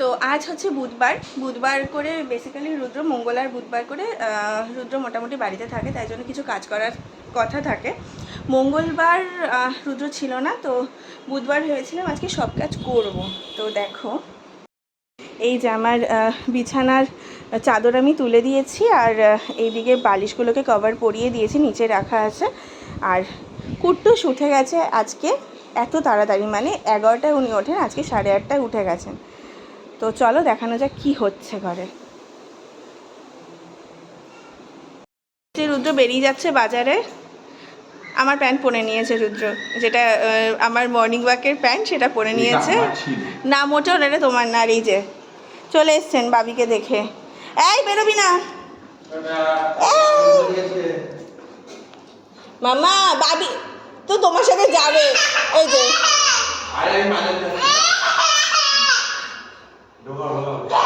তো আজ হচ্ছে বুধবার। বুধবার করে বেসিক্যালি রুদ্র মঙ্গল আর বুধবার করে রুদ্র মোটামুটি বাড়িতে থাকে, তাই জন্য কিছু কাজ করার কথা থাকে। মঙ্গলবার রুদ্র ছিল না, তো বুধবার ভেবেছিলাম আজকে সব কাজ করব। তো দেখো, এই যে আমার বিছানার চাদর আমি তুলে দিয়েছি আর এইদিকে বালিশগুলোকে কভার পরিয়ে দিয়েছি, নিচে রাখা আছে। আর কুট্টুস উঠে গেছে আজকে, এত তাড়াতাড়ি মানে এগারোটায় উনি ওঠেন, আজকে সাড়ে আটটায় উঠে গেছেন। তো চলো দেখানো যাক কি হচ্ছে ঘরে। রুদ্র বেরিয়ে যাচ্ছে বাজারে আমার প্যান্ট পরে নিয়েছে রুদ্র। যেটা আমার মর্নিং ওয়াকের প্যান্ট সেটা পরে নিয়েছে। না মোটেও এটা তোমার না এই যে। চলে এসছেন বাবিকে দেখে। এই বেরোবি না। মামা বাবি তো তোমার সাথে যাবে। ওই যে।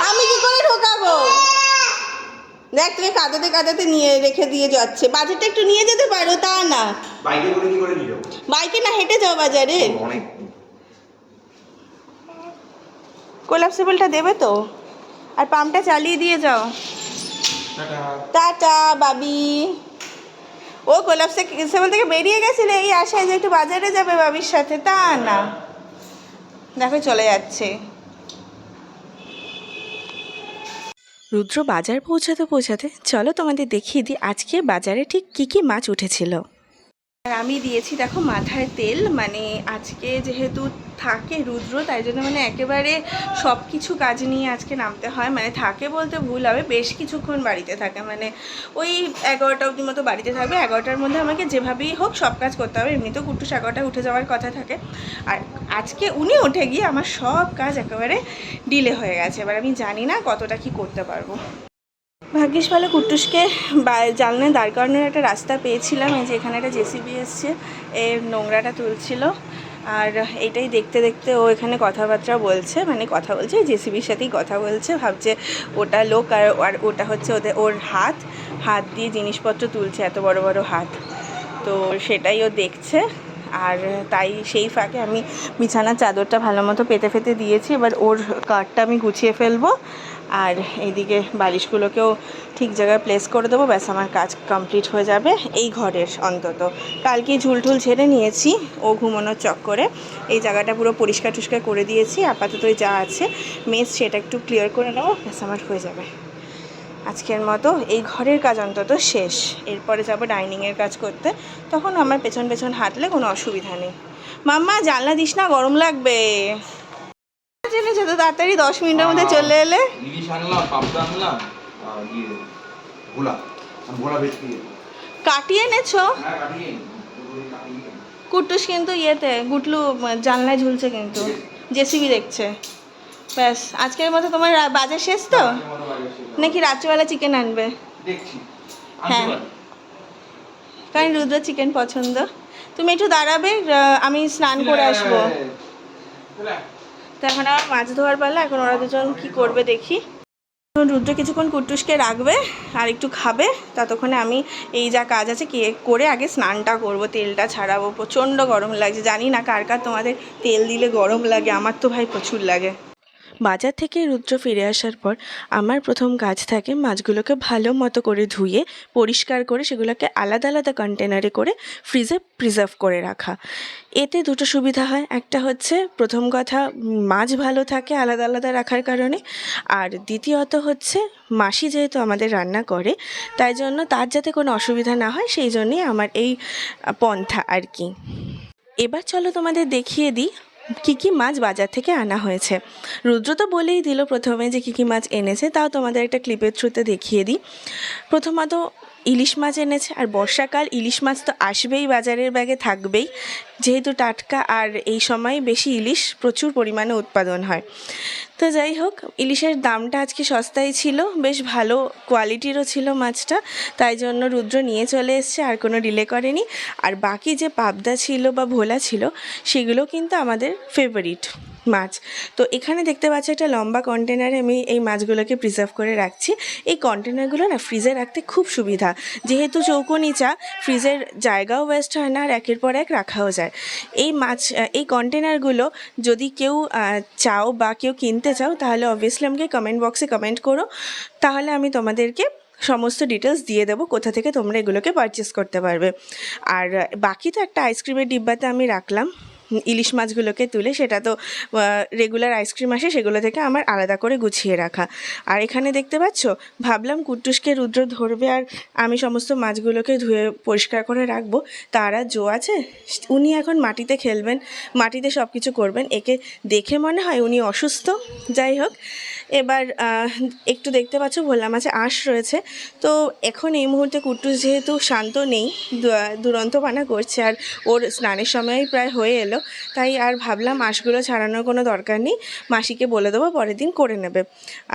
আমি কি করে ঢোকাবো? দেখ তুমি কাঁদাতে কাঁদাতে নিয়ে রেখে দিয়ে যাচ্ছে। বাজারটা একটু নিয়ে যেতে পারো তা না। বাইকে করে কি করে নিল বাইকে না হেঁটে যাও বাজারে। অনেক কোলাপসিবলটা দেবে তো? আর পাম্পটা চালিয়ে দিয়ে যাও। টাটা। বাবি। ও কোলাপসে সেভেন থেকে বেরিয়ে গেছিলে এই আশায় যে একটু বাজারে যাবে বাবির সাথে তা না। দেখো চলে যাচ্ছে। রুদ্র বাজার পৌঁছাতে পৌঁছাতে, চলো তোমাদের দেখিয়ে দিই আজকে বাজারে ঠিক কী কী মাছ উঠেছিল। আর আমি দিয়েছি, দেখো, মাথায় তেল। মানে আজকে যেহেতু থাকে রুদ্র, তাই জন্য মানে একেবারে সব কিছু কাজ নিয়ে আজকে নামতে হয়। মানে থাকে বলতে ভুল হবে, বেশ কিছুক্ষণ বাড়িতে থাকে। মানে ওই এগারোটা অবধি মতো বাড়িতে থাকবে। এগারোটার মধ্যে আমাকে যেভাবেই হোক সব কাজ করতে হবে। এমনিতেও কুট্টুস এগারোটায় উঠে যাওয়ার কথা থাকে। আর আজকে উনি উঠে গিয়ে আমার সব কাজ একেবারে ডিলে হয়ে গেছে। এবার আমি জানি না কতটা কি করতে পারব। ভাগ্যিস ভালো কুট্টুসকে বা- জানলায় দাঁড় করানোর একটা রাস্তা পেয়েছিলাম, এই যে এখানে একটা জেসিবি এসছে এর নোংরাটা তুলছিল। আর এটাই দেখতে দেখতে ও এখানে কথাবার্তা বলছে মানে কথা বলছে জেসিবির সাথেই কথা বলছে, ভাবছে ওটা লোক আর আর ওটা হচ্ছে ওদের ওর হাত। হাত দিয়ে জিনিসপত্র তুলছে, এত বড় বড় হাত। তো সেটাই ও দেখছে। আর তাই সেই ফাঁকে আমি বিছানার চাদরটা ভালো মতো পেতে ফেতে দিয়েছি। এবার ওর কাঠটা আমি গুছিয়ে ফেলব। আর এইদিকে বালিশগুলোকেও ঠিক জায়গায় প্লেস করে দেবো। ব্যাস, আমার কাজ কমপ্লিট হয়ে যাবে এই ঘরের অন্তত। কালকে ঝুলটুল ছেড়ে নিয়েছি, ও ঘুমানোর চক্করে। এই জায়গাটা পুরো পরিষ্কার টুষ্কার করে দিয়েছি, আপাতত যা আছে মেস সেটা একটু ক্লিয়ার করে নেব, ব্যাস, আমার হয়ে যাবে। আজকের মতো এই ঘরের কাজ অন্তত শেষ। এরপরে যাব ডাইনিংয়ের কাজ করতে। তখন আমার পেছন পেছন হাঁটলে কোনো অসুবিধা নেই। মাম্মা, জানলা দিস না, গরম লাগবে। জেনেছে তো তাড়াতাড়ি দশ মিনিটের মধ্যে চলে এলে। ইলিশ আনলাম পাবদা আনলাম আর ইয়ে ভোলা আমি ভোলা ভেটকি কাটিয়ে এনেছো? হ্যাঁ। কুট্টুস কিন্তু ইয়েতে গুটলু জানলায় ঝুলছে কিন্তু। জেসিবি দেখছে। ব্যাস আজকের মতো তোমার বাজার শেষ তো। নাকি রাত্রিবেলা চিকেন আনবে? হ্যাঁ। কারণ রুদ্র চিকেন পছন্দ। তুমি একটু দাঁড়াবে আমি স্নান করে আসব। হ্যাঁ। তো এখন আমার মাছ ধোয়ার পালা, এখন ওরা দুজন কি করবে দেখি। রুদ্র কিছুক্ষণ কুটুসকে রাখবে আর একটু খাবে, ততক্ষণে আমি এই যা কাজ আছে কে, করে আগে স্নানটা করব, তেলটা ছাড়াবো। প্রচণ্ড গরম লাগছে, জানি না কার কার তোমাদের তেল দিলে গরম লাগে, আমার তো ভাই প্রচুর লাগে। বাজার থেকে রুদ্র ফিরে আসার পর আমার প্রথম কাজ থাকে মাছগুলোকে ভালো মতো করে ধুয়ে, পরিষ্কার করে সেগুলোকে আলাদা আলাদা কন্টেনারে করে ফ্রিজে প্রিজার্ভ করে রাখা। এতে দুটো সুবিধা হয়। একটা হচ্ছে প্রথম কথা, মাছ ভালো থাকে আলাদা আলাদা রাখার কারণে। আর দ্বিতীয়ত হচ্ছে মাসি যেহেতু আমাদের রান্না করে, তাই জন্য তার যাতে কোনো অসুবিধা না হয় সেই জন্যই আমার এই পন্থা আর কি। এবার চলো তোমাদের দেখিয়ে দিই কী কি মাছ বাজার থেকে আনা হয়েছে। রুদ্র তো বলেই দিল প্রথমে যে কি কি মাছ এনেছে, তাও তোমাদের একটা ক্লিপের থ্রুতে দেখিয়ে দিই। প্রথমত ইলিশ মাছ এনেছে, আর বর্ষাকাল ইলিশ মাছ তো আসবেই বাজারের ব্যাগে থাকবেই। যেহেতু টাটকা আর এই সময় বেশি ইলিশ প্রচুর পরিমাণে উৎপাদন হয়। তো যাই হোক, ইলিশের দামটা আজকে সস্তায় ছিল, বেশ ভালো কোয়ালিটিরও ছিল মাছটা, তাই জন্য রুদ্র নিয়ে চলে এসছে, আর কোনো ডিলে করেনি। আর বাকি যে পাবদা ছিল বা ভোলা ছিল, সেগুলো কিন্তু আমাদের ফেভারিট মাছ। তো এখানে দেখতে পাচ্ছি একটা লম্বা কন্টেনারে আমি এই মাছগুলোকে প্রিজার্ভ করে রাখছি। এই কন্টেনারগুলো না ফ্রিজে রাখতে খুব সুবিধা। যেহেতু চৌকো নিচা ফ্রিজের জায়গাও ওয়েস্ট হয় না, আর একের পর এক রাখাও যায় যায়। এই মাছ, এই কন্টেনারগুলো যদি কেউ চাও বা কেউ কিনতে চাও, তাহলে অবভিয়াসলি আমাকে কমেন্ট বক্সে কমেন্ট করো। তাহলে আমি তোমাদেরকে সমস্ত ডিটেলস দিয়ে দেবো, কোথা থেকে তোমরা এগুলোকে পারচেস করতে পারবে। আর বাকি তো একটা আইসক্রিমের ডিব্বাতে আমি রাখলাম। ইলিশ মাছগুলোকে তুলে সেটা তো রেগুলার আইসক্রিম আসে, সেগুলো থেকে আমার আলাদা করে গুছিয়ে রাখা। আর এখানে দেখতে পাচ্ছ, ভাবলাম কুট্টুসকে রুদ্র ধরবে আর আমি সমস্ত মাছগুলোকে ধুয়ে পরিষ্কার করে রাখব। তারা জো আছে, উনি এখন মাটিতে খেলবেন, মাটিতে সব কিছু করবেন। একে দেখে মনে হয় উনি অসুস্থ, যাই হোক। এবার একটু দেখতে পাচ্ছ, ভোলা মাছে আঁশ রয়েছে। তো এখন এই মুহূর্তে কুট্টুস যেহেতু শান্ত নেই দুরন্ত পানা করছে আর ওর স্নানের সময়ই প্রায় হয়ে এলো। তাই আর ভাবলাম মাছগুলো ছাড়ানোর কোনো দরকার নেই। মাসিকে বলে দেবো, পরের দিন করে নেবে।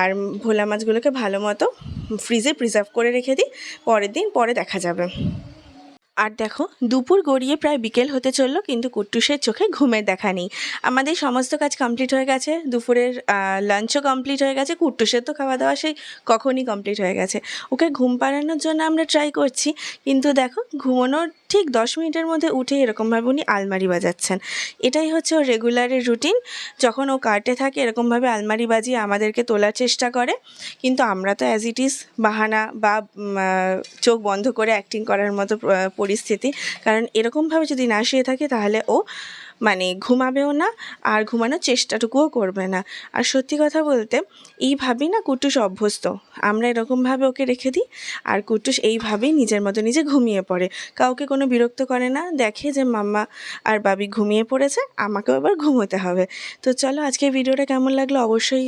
আর ভোলা মাছগুলোকে ভালো মতো ফ্রিজে প্রিজার্ভ করে রেখে দিই। পরের দিন পরে দেখা যাবে। আর দেখো, দুপুর গড়িয়ে প্রায় বিকেল হতে চলল, কিন্তু কুট্টুসের চোখে ঘুমের দেখা নেই। আমাদের সমস্ত কাজ কমপ্লিট হয়ে গেছে। দুপুরের লাঞ্চও কমপ্লিট হয়ে গেছে। কুট্টুসের তো খাওয়া দাওয়া সেই কখনই কমপ্লিট হয়ে গেছে। ওকে ঘুম পাড়ানোর জন্য আমরা ট্রাই করছি, কিন্তু দেখো, ঘুমানোর ঠিক দশ মিনিটের মধ্যে উঠে এরকমভাবে উনি আলমারি বাজাচ্ছেন। এটাই হচ্ছে ওর রেগুলারের রুটিন যখন ও কার্টে থাকে এরকমভাবে আলমারি বাজিয়ে আমাদেরকে তোলার চেষ্টা করে। কিন্তু আমরা তো অ্যাজ ইট ইজ বাহানা বা চোখ বন্ধ করে অ্যাক্টিং করার মতো পরিস্থিতি। কারণ এরকমভাবে যদি না শুয়ে থাকে, তাহলে ও মানে ঘুমাবেও না আর ঘুমানোর চেষ্টাটুকুও করবে না। আর সত্যি কথা বলতে, এইভাবেই না কুট্টুস অভ্যস্ত। আমরা এরকমভাবে ওকে রেখে দিই আর কুটুস এইভাবেই নিজের মতো নিজে ঘুমিয়ে পড়ে। কাউকে কোনো বিরক্ত করে না, দেখে যে মাম্মা আর বাবি ঘুমিয়ে পড়েছে, আমাকেও এবার ঘুমোতে হবে। তো চলো আজকে ভিডিওটা কেমন লাগল অবশ্যই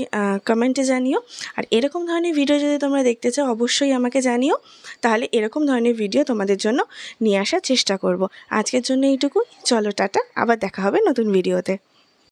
কমেন্টে জানিও। আর এরকম ধরনের ভিডিও যদি তোমরা দেখতে চাও, অবশ্যই আমাকে জানিও। তাহলে এরকম ধরনের ভিডিও তোমাদের জন্য নিয়ে আসার চেষ্টা করব। আজকের জন্য এইটুকু চলো টাটা, আবার দেখা হবে নতুন ভিডিওতে।